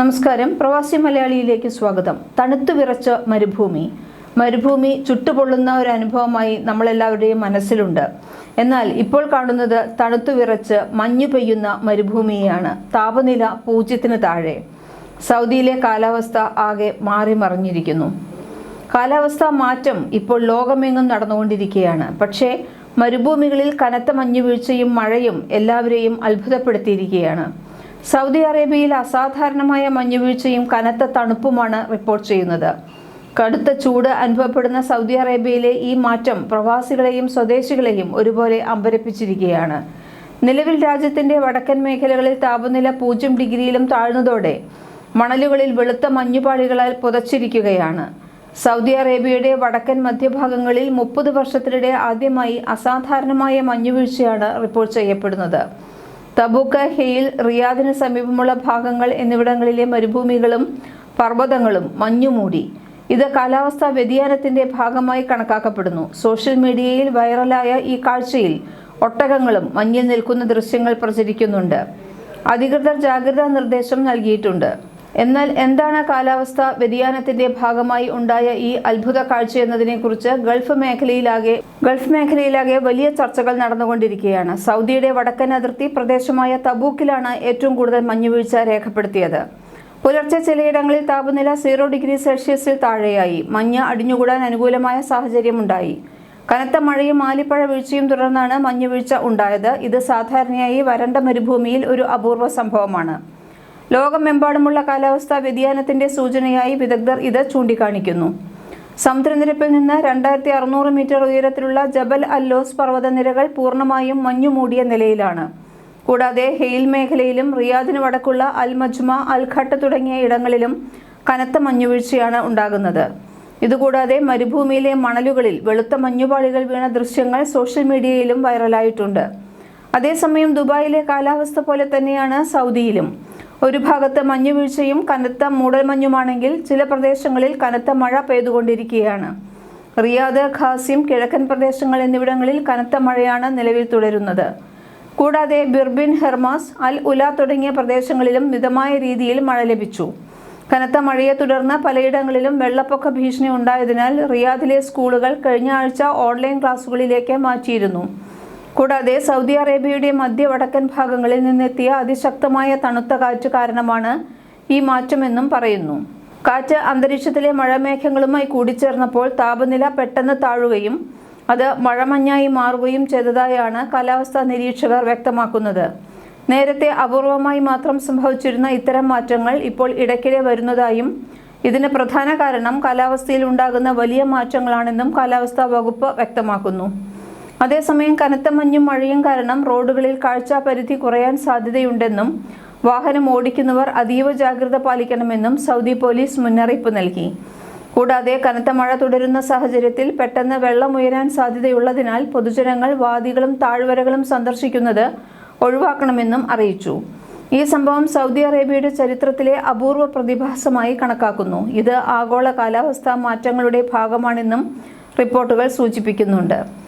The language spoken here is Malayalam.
നമസ്കാരം. പ്രവാസി മലയാളിയിലേക്ക് സ്വാഗതം. തണുത്തു വിറച്ച മരുഭൂമി. മരുഭൂമി ചുട്ടുപൊള്ളുന്ന ഒരു അനുഭവമായി നമ്മളെല്ലാവരുടെയും മനസ്സിലുണ്ട്. എന്നാൽ ഇപ്പോൾ കാണുന്നത് തണുത്തു വിറച്ച് മഞ്ഞു പെയ്യുന്ന മരുഭൂമിയാണ്. താപനില പൂജ്യത്തിന് താഴെ. സൗദിയിലെ കാലാവസ്ഥ ആകെ മാറി മറിഞ്ഞിരിക്കുന്നു. കാലാവസ്ഥാ മാറ്റം ഇപ്പോൾ ലോകമെങ്ങും നടന്നുകൊണ്ടിരിക്കുകയാണ്. പക്ഷേ മരുഭൂമികളിൽ കനത്ത മഞ്ഞുവീഴ്ചയും മഴയും എല്ലാവരെയും അത്ഭുതപ്പെടുത്തിയിരിക്കുകയാണ്. സൗദി അറേബ്യയിൽ അസാധാരണമായ മഞ്ഞുവീഴ്ചയും കനത്ത തണുപ്പുമാണ് റിപ്പോർട്ട് ചെയ്യുന്നത്. കടുത്ത ചൂട് അനുഭവപ്പെടുന്ന സൗദി അറേബ്യയിലെ ഈ മാറ്റം പ്രവാസികളെയും സ്വദേശികളെയും ഒരുപോലെ അമ്പരപ്പിച്ചിരിക്കുകയാണ്. നിലവിൽ രാജ്യത്തിന്റെ വടക്കൻ മേഖലകളിൽ താപനില പൂജ്യം ഡിഗ്രിയിലും താഴ്ന്നതോടെ മണലുകളിൽ വെളുത്ത മഞ്ഞുപാളികളാൽ പുതച്ചിരിക്കുകയാണ്. സൗദി അറേബ്യയുടെ വടക്കൻ മധ്യഭാഗങ്ങളിൽ മുപ്പത് വർഷത്തിനിടെ ആദ്യമായി അസാധാരണമായ മഞ്ഞുവീഴ്ചയാണ് റിപ്പോർട്ട് ചെയ്യപ്പെടുന്നത്. തബൂക്ക് ഹെയിൽ റിയാദിന് സമീപമുള്ള ഭാഗങ്ങൾ എന്നിവിടങ്ങളിലെ മരുഭൂമികളും പർവതങ്ങളും മഞ്ഞുമൂടി. ഇത് കാലാവസ്ഥാ വ്യതിയാനത്തിന്റെ ഭാഗമായി കണക്കാക്കപ്പെടുന്നു. സോഷ്യൽ മീഡിയയിൽ വൈറലായ ഈ കാഴ്ചയിൽ ഒട്ടകങ്ങളും മഞ്ഞിൽ നിൽക്കുന്ന ദൃശ്യങ്ങൾ പ്രചരിക്കുന്നുണ്ട്. അധികൃതർ ജാഗ്രതാ നിർദ്ദേശം നൽകിയിട്ടുണ്ട്. എന്നാൽ എന്താണ് കാലാവസ്ഥ? വ്യതിയാനത്തിന്റെ ഭാഗമായി ഉണ്ടായ ഈ അത്ഭുത കാഴ്ച എന്നതിനെക്കുറിച്ച് ഗൾഫ് മേഖലയിലാകെ ഗൾഫ് മേഖലയിലാകെ വലിയ ചർച്ചകൾ നടന്നുകൊണ്ടിരിക്കുകയാണ്. സൗദിയുടെ വടക്കൻ അതിർത്തി പ്രദേശമായ തബൂക്കിലാണ് ഏറ്റവും കൂടുതൽ മഞ്ഞുവീഴ്ച രേഖപ്പെടുത്തിയത്. പുലർച്ചെ ചിലയിടങ്ങളിൽ താപനില സീറോ ഡിഗ്രി സെൽഷ്യസിൽ താഴെയായി. മഞ്ഞ് അടിഞ്ഞുകൂടാൻ അനുകൂലമായ സാഹചര്യമുണ്ടായി. കനത്ത മഴയും ആലിപ്പഴ വീഴ്ചയും തുടർന്നാണ് മഞ്ഞുവീഴ്ച ഉണ്ടായത്. ഇത് സാധാരണയായി വരണ്ട മരുഭൂമിയിൽ ഒരു അപൂർവ സംഭവമാണ്. ലോകമെമ്പാടുമുള്ള കാലാവസ്ഥാ വ്യതിയാനത്തിന്റെ സൂചനയായി വിദഗ്ധർ ഇത് ചൂണ്ടിക്കാണിക്കുന്നു. സമുദ്രനിരപ്പിൽ നിന്ന് രണ്ടായിരത്തി അറുന്നൂറ് മീറ്റർ ഉയരത്തിലുള്ള ജബൽ അല്ലോസ് പർവതനിരകൾ പൂർണമായും മഞ്ഞുമൂടിയ നിലയിലാണ്. കൂടാതെ ഹെയിൽ മേഖലയിലും റിയാദിന് വടക്കുള്ള അൽ മജ്മ അൽ ഖട്ട് തുടങ്ങിയ ഇടങ്ങളിലും കനത്ത മഞ്ഞുവീഴ്ചയാണ് ഉണ്ടാകുന്നത്. ഇതുകൂടാതെ മരുഭൂമിയിലെ മണലുകളിൽ വെളുത്ത മഞ്ഞുപാളികൾ വീണ ദൃശ്യങ്ങൾ സോഷ്യൽ മീഡിയയിലും വൈറലായിട്ടുണ്ട്. അതേസമയം ദുബായിലെ കാലാവസ്ഥ പോലെ തന്നെയാണ് സൗദിയിലും. ഒരു ഭാഗത്ത് മഞ്ഞുവീഴ്ചയും കനത്ത മൂടൽമഞ്ഞുമാണെങ്കിൽ ചില പ്രദേശങ്ങളിൽ കനത്ത മഴ പെയ്തുകൊണ്ടിരിക്കുകയാണ്. റിയാദ് ഖാസിം കിഴക്കൻ പ്രദേശങ്ങൾ എന്നിവിടങ്ങളിൽ കനത്ത മഴയാണ് നിലവിൽ തുടരുന്നത്. കൂടാതെ ബിർബിൻ ഹെർമാസ് അൽ ഉല തുടങ്ങിയ പ്രദേശങ്ങളിലും മിതമായ രീതിയിൽ മഴ ലഭിച്ചു. കനത്ത മഴയെ തുടർന്ന് പലയിടങ്ങളിലും വെള്ളപ്പൊക്ക ഭീഷണി ഉണ്ടായതിനാൽ റിയാദിലെ സ്കൂളുകൾ കഴിഞ്ഞ ആഴ്ച ഓൺലൈൻ ക്ലാസുകളിലേക്ക് മാറ്റിയിരുന്നു. കൂടാതെ സൗദി അറേബ്യയുടെ മധ്യ വടക്കൻ ഭാഗങ്ങളിൽ നിന്നെത്തിയ അതിശക്തമായ തണുത്ത കാറ്റ് കാരണമാണ് ഈ മാറ്റമെന്നും പറയുന്നു. കാറ്റ് അന്തരീക്ഷത്തിലെ മഴമേഘങ്ങളുമായി കൂടിച്ചേർന്നപ്പോൾ താപനില പെട്ടെന്ന് താഴുകയും അത് മഴമഞ്ഞായി മാറുകയും ചെയ്തതായാണ് കാലാവസ്ഥാ നിരീക്ഷകർ വ്യക്തമാക്കുന്നത്. നേരത്തെ അപൂർവമായി മാത്രം സംഭവിച്ചിരുന്ന ഇത്തരം മാറ്റങ്ങൾ ഇപ്പോൾ ഇടയ്ക്കിടെ വരുന്നതായും ഇതിന് പ്രധാന കാരണം കാലാവസ്ഥയിൽ ഉണ്ടാകുന്ന വലിയ മാറ്റങ്ങളാണെന്നും കാലാവസ്ഥാ വകുപ്പ് വ്യക്തമാക്കുന്നു. അതേസമയം കനത്ത മഞ്ഞും മഴയും കാരണം റോഡുകളിൽ കാഴ്ചാ പരിധി കുറയാൻ സാധ്യതയുണ്ടെന്നും വാഹനം ഓടിക്കുന്നവർ അതീവ ജാഗ്രത പാലിക്കണമെന്നും സൗദി പോലീസ് മുന്നറിയിപ്പ് നൽകി. കൂടാതെ കനത്ത മഴ തുടരുന്ന സാഹചര്യത്തിൽ പെട്ടെന്ന് വെള്ളം ഉയരാൻ സാധ്യതയുള്ളതിനാൽ പൊതുജനങ്ങൾ വാദികളും താഴ്വരകളും സന്ദർശിക്കുന്നത് ഒഴിവാക്കണമെന്നും അറിയിച്ചു. ഈ സംഭവം സൗദി അറേബ്യയുടെ ചരിത്രത്തിലെ അപൂർവ പ്രതിഭാസമായി കണക്കാക്കുന്നു. ഇത് ആഗോള കാലാവസ്ഥാ മാറ്റങ്ങളുടെ ഭാഗമാണെന്നും റിപ്പോർട്ടുകൾ സൂചിപ്പിക്കുന്നുണ്ട്.